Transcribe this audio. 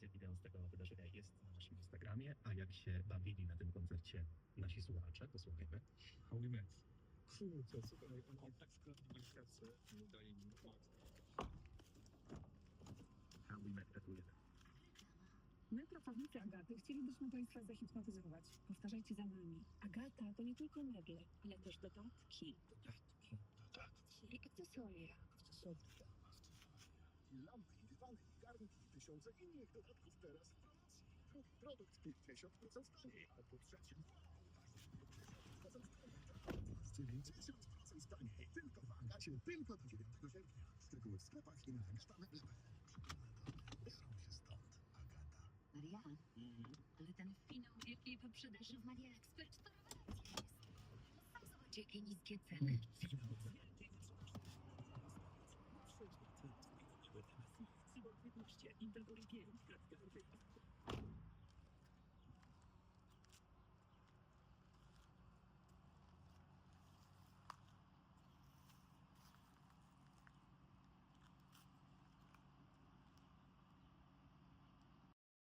Relacje wideo z tego wydarzenia jest na naszym Instagramie, a jak się bawili na tym koncercie nasi słuchacze, posłuchajmy. How we met. Kurczę, super, oni tak skradli serce, nie daje mi. How we met gratulujemy. My, pracownicy Agaty, chcielibyśmy Państwa zahipnotyzować. Powtarzajcie za nami. Agata to nie tylko meble, ale też dodatki Dodatki, dodatki. i akcesoria. Garnki, tysiące innych dodatków teraz w promocji. Drugi produkt 50% taniej, a po trzecim 90% taniej. Tylko w Agacie, tylko do 9 sierpnia. Szczegóły w sklepach i na sztamach Biorą się stąd, Agata. Maria, ale ten finał wielkiej wyprzedaży w Maria Expert to rewelacja jest. Sam zobacz, jakie niskie ceny. Cyber